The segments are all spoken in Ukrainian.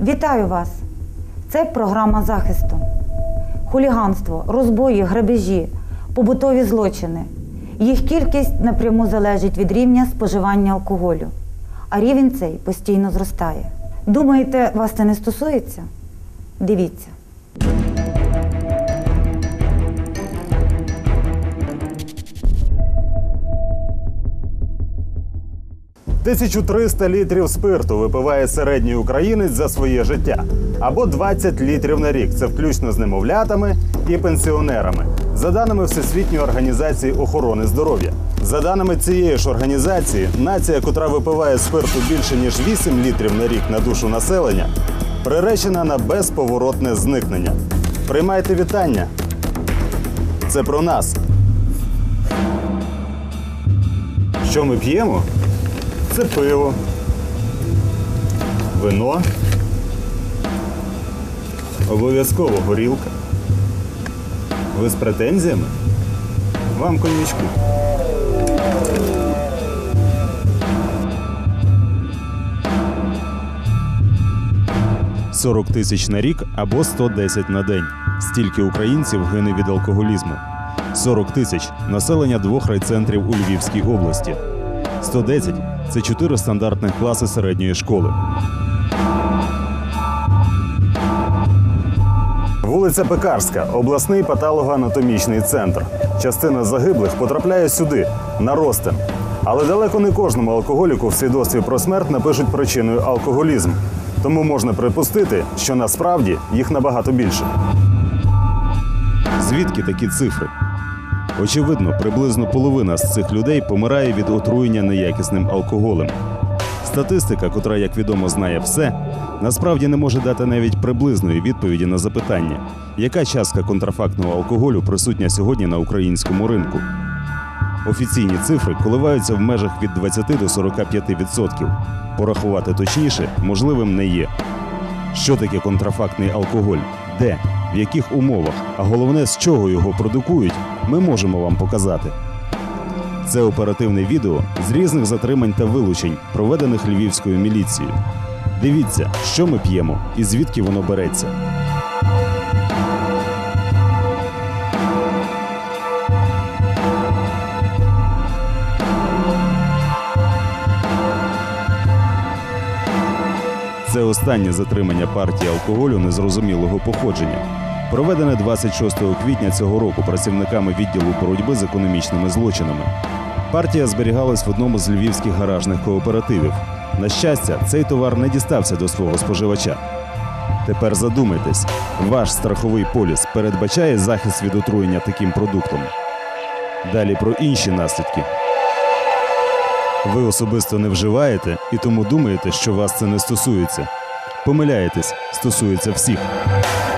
Вітаю вас! Це програма захисту. Хуліганство, розбої, грабежі, побутові злочини. Їх кількість напряму залежить від рівня споживання алкоголю, а рівень цей постійно зростає. Думаєте, вас це не стосується? Дивіться. 1300 літрів спирту випиває середній українець за своє життя, або 20 літрів на рік. Це включно з немовлятами і пенсіонерами. За даними Всесвітньої організації охорони здоров'я. За даними цієї ж організації, нація, котра випиває спирту більше ніж 8 літрів на рік на душу населення, приречена на безповоротне зникнення. Приймайте вітання. Це про нас. Що ми п'ємо? Це пиво, вино, обов'язково горілка. Ви з претензіями? Вам коньячку. «40 тисяч на рік або 110 на день. Стільки українців гине від алкоголізму. 40 тисяч населення двох райцентрів у Львівській області. 110 – це 4 стандартних класи середньої школи. Вулиця Пекарська, обласний патологоанатомічний центр. Частина загиблих потрапляє сюди, на Ростин. Але далеко не кожному алкоголіку в свідоцтві про смерть напишуть причиною алкоголізм. Тому можна припустити, що насправді їх набагато більше. Звідки такі цифри? Очевидно, приблизно половина з цих людей помирає від отруєння неякісним алкоголем. Статистика, котра, як відомо, знає все, насправді не може дати навіть приблизної відповіді на запитання, яка частка контрафактного алкоголю присутня сьогодні на українському ринку. Офіційні цифри коливаються в межах від 20 до 45%. Порахувати точніше можливим не є. Що таке контрафактний алкоголь? Де? В яких умовах? А головне, з чого його продукують, ми можемо вам показати. Це оперативне відео з різних затримань та вилучень, проведених львівською міліцією. Дивіться, що ми п'ємо і звідки воно береться. Це останнє затримання партії алкоголю незрозумілого походження. Проведене 26 квітня цього року працівниками відділу боротьби з економічними злочинами. Партія зберігалась в одному з львівських гаражних кооперативів. На щастя, цей товар не дістався до свого споживача. Тепер задумайтесь, ваш страховий поліс передбачає захист від отруєння таким продуктом. Далі про інші наслідки. Ви особисто не вживаєте і тому думаєте, що вас це не стосується. Помиляєтесь, стосується всіх. –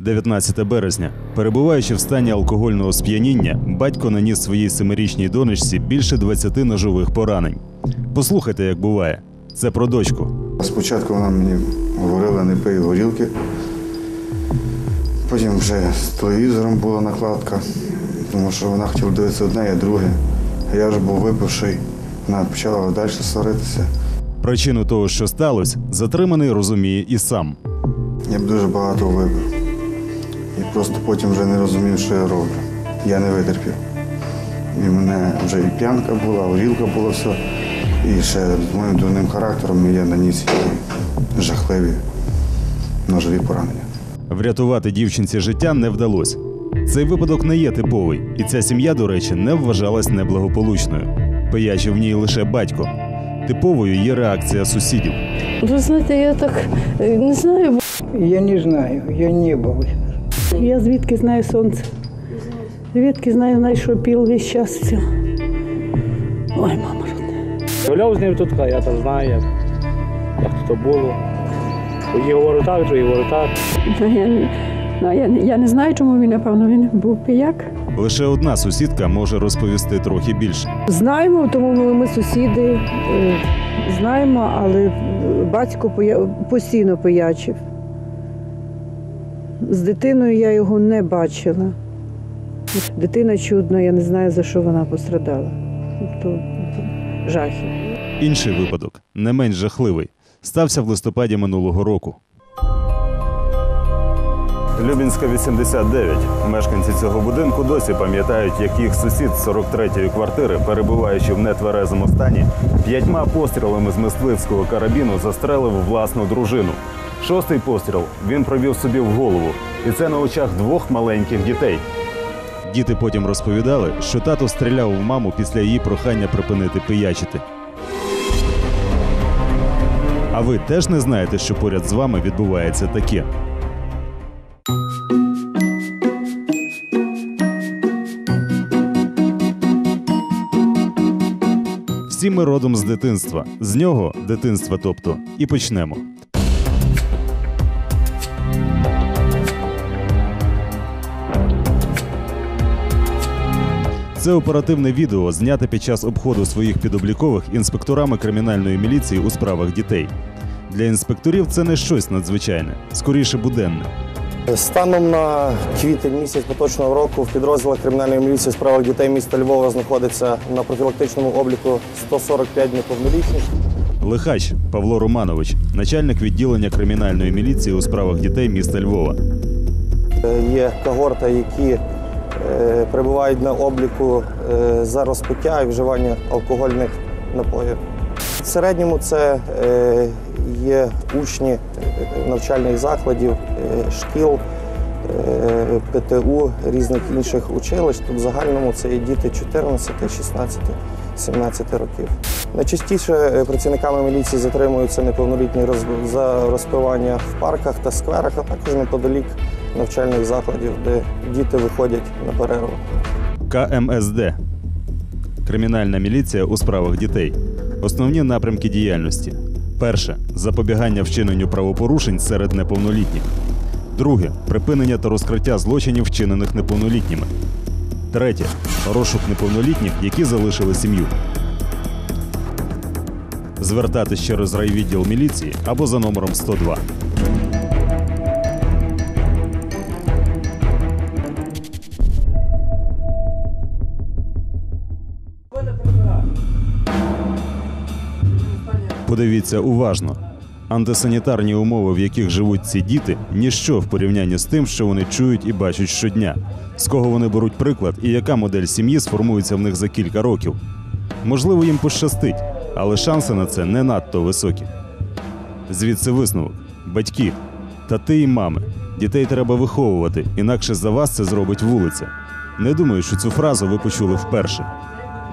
19 березня. Перебуваючи в стані алкогольного сп'яніння, батько наніс своїй семирічній донечці більше 20 ножових поранень. Послухайте, як буває. Це про дочку. Спочатку вона мені говорила, не пий горілки. Потім вже з телевізором була накладка, тому що вона хотіла дивитися одне, а друге. А я вже був випивший. Вона почала далі сваритися. Причину того, що сталося, затриманий розуміє і сам. Я б дуже багато випив. І просто потім вже не розумів, що я роблю. Я не витерпів. І в мене вже і п'янка була, горілка була все. І ще з моїм дурним характером я наніс жахливі ножові поранення. Врятувати дівчинці життя не вдалося. Цей випадок не є типовий, і ця сім'я, до речі, не вважалась неблагополучною. Пиячив в ній лише батько. Типовою є реакція сусідів. Ви знаєте, я так е, не знаю. Я не знаю, я не был. Я звідки знаю сонце. Звідки знаю, що піл весь час все. Ой, мама родна. Гуляв з ним тут, я там знаю, як, як то було. Тоді говорю так, тоді говорю так. Ну, я, не- ну, я, не- я не знаю, чому він, напевно, він був пияк. Лише одна сусідка може розповісти трохи більше. Знаємо, тому ми сусіди. Е, Знаємо, але батько поя- постійно пиячив. З дитиною я його не бачила. Дитина чудна, я не знаю, за що вона пострадала. То, то жахи. Інший випадок, не менш жахливий, стався в листопаді минулого року. Любінська 89. Мешканці цього будинку досі пам'ятають, як їх сусід з 43-ї квартири, перебуваючи в нетверезому стані, п'ятьма пострілами з мисливського карабіну застрелив власну дружину. Шостий постріл він провів собі в голову, і це на очах двох маленьких дітей. Діти потім розповідали, що тато стріляв в маму після її прохання припинити пиячити. А ви теж не знаєте, що поряд з вами відбувається таке? Всі ми родом з дитинства. З нього дитинства, тобто, і почнемо. Це оперативне відео зняте під час обходу своїх підоблікових інспекторами кримінальної міліції у справах дітей. Для інспекторів це не щось надзвичайне, скоріше буденне. Станом на квітень місяць поточного року в підрозділах кримінальної міліції у справах дітей міста Львова знаходиться на профілактичному обліку 145 неповнолітніх. Лихач Павло Романович, начальник відділення кримінальної міліції у справах дітей міста Львова. Е, Є когорта, які перебувають на обліку е, за розпиття і вживання алкогольних напоїв. В середньому це е, є учні е, навчальних закладів, е, шкіл, е, ПТУ, різних інших училищ. Тут в загальному це є діти 14, 16, 17 років. Найчастіше е, працівниками міліції затримуються неповнолітні за розпивання в парках та скверах, а також неподалік навчальних закладів, де діти виходять на перерву. КМСД Кримінальна міліція у справах дітей. Основні напрямки діяльності: перше запобігання вчиненню правопорушень серед неповнолітніх. Друге припинення та розкриття злочинів, вчинених неповнолітніми. Третє розшук неповнолітніх, які залишили сім'ю. Звертатись через райвідділ міліції або за номером 102. Подивіться уважно. Антисанітарні умови, в яких живуть ці діти, ніщо в порівнянні з тим, що вони чують і бачать щодня, з кого вони беруть приклад і яка модель сім'ї сформується в них за кілька років. Можливо, їм пощастить, але шанси на це не надто високі. Звідси висновок: батьки, тати і мами. Дітей треба виховувати, інакше за вас це зробить вулиця. Не думаю, що цю фразу ви почули вперше.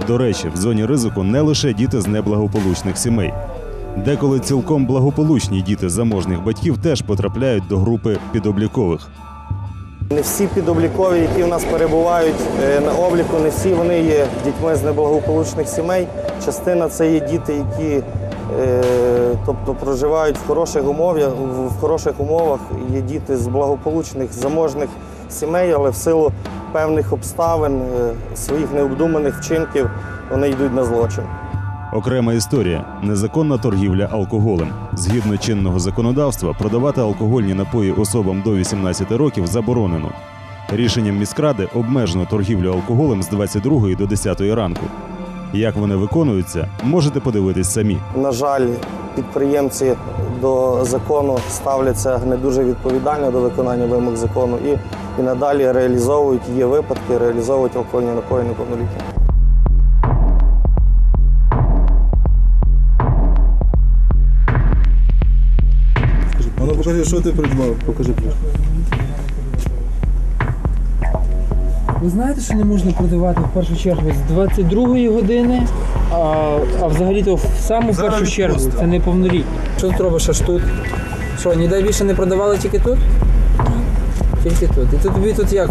До речі, в зоні ризику не лише діти з неблагополучних сімей. Деколи цілком благополучні діти заможних батьків теж потрапляють до групи підоблікових. Не всі підоблікові, які в нас перебувають е, на обліку, не всі вони є дітьми з неблагополучних сімей. Частина це є діти, які е, тобто, проживають в хороших умовах, в хороших умовах. Є діти з благополучних, заможних сімей, але в силу певних обставин, е, своїх необдуманих вчинків вони йдуть на злочин. Окрема історія незаконна торгівля алкоголем. Згідно чинного законодавства, продавати алкогольні напої особам до 18 років заборонено. Рішенням міськради обмежено торгівлю алкоголем з 22 до 10 ранку. Як вони виконуються, можете подивитись самі. На жаль, підприємці до закону ставляться не дуже відповідально до виконання вимог закону і, і надалі реалізовують є випадки, реалізовують алкогольні напої неповнолітніх. Покажи, що ти придбав. Покажи ключ. Ви знаєте, що не можна продавати в першу чергу з 22-ї години, а, а взагалі-то в саму Зараз першу чергу відпустка. це неповнолітні. Що ти робиш аж тут? Що, ніде більше не продавали тільки тут? Тільки тут. І тут тобі тут як?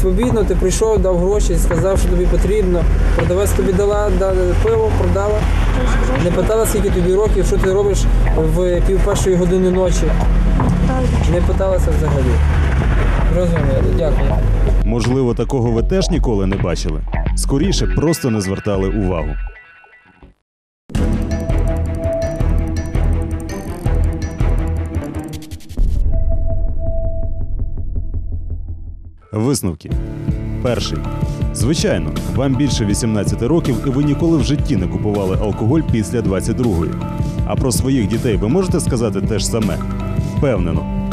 Свобідно, ти прийшов, дав гроші, сказав, що тобі потрібно. Продавець тобі дала, дала пиво, продала. Не питала, скільки тобі років, що ти робиш в пів першої години ночі. Не питалася взагалі. Розуміли, дякую. Можливо, такого ви теж ніколи не бачили. Скоріше просто не звертали увагу. Висновки. Перший. Звичайно, вам більше 18 років, і ви ніколи в житті не купували алкоголь після 22-ї. А про своїх дітей ви можете сказати те ж саме. Впевнено.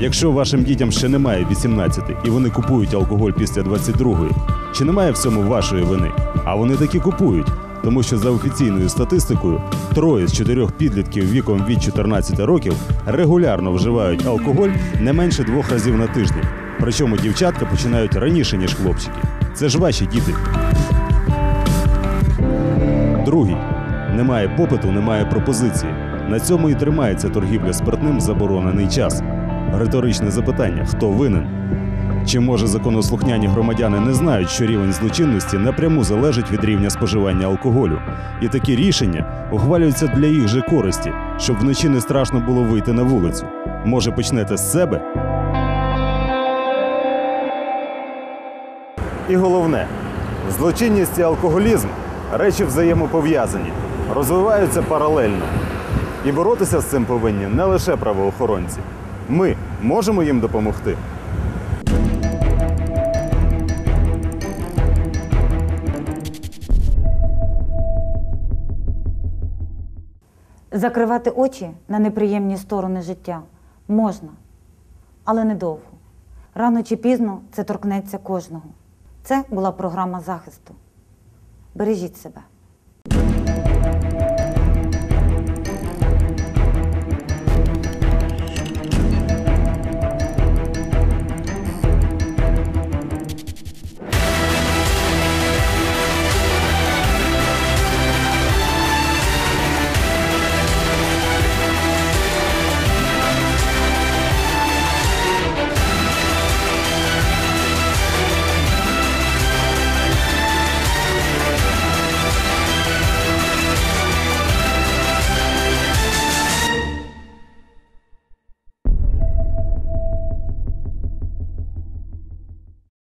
Якщо вашим дітям ще немає 18 і вони купують алкоголь після 22-ї, чи немає в цьому вашої вини? А вони таки купують, тому що за офіційною статистикою троє з чотирьох підлітків віком від 14 років регулярно вживають алкоголь не менше двох разів на тиждень. Причому дівчатка починають раніше, ніж хлопчики. Це ж ваші діти. Другий. Немає попиту, немає пропозиції. На цьому і тримається торгівля спиртним заборонений час. Риторичне запитання: хто винен? Чи може законослухняні громадяни не знають, що рівень злочинності напряму залежить від рівня споживання алкоголю, і такі рішення ухвалюються для їх же користі, щоб вночі не страшно було вийти на вулицю. Може, почнете з себе? І головне, злочинність і алкоголізм речі взаємопов'язані, розвиваються паралельно. І боротися з цим повинні не лише правоохоронці. Ми можемо їм допомогти. Закривати очі на неприємні сторони життя можна, але недовго. Рано чи пізно це торкнеться кожного. Це була програма захисту. Бережіть себе.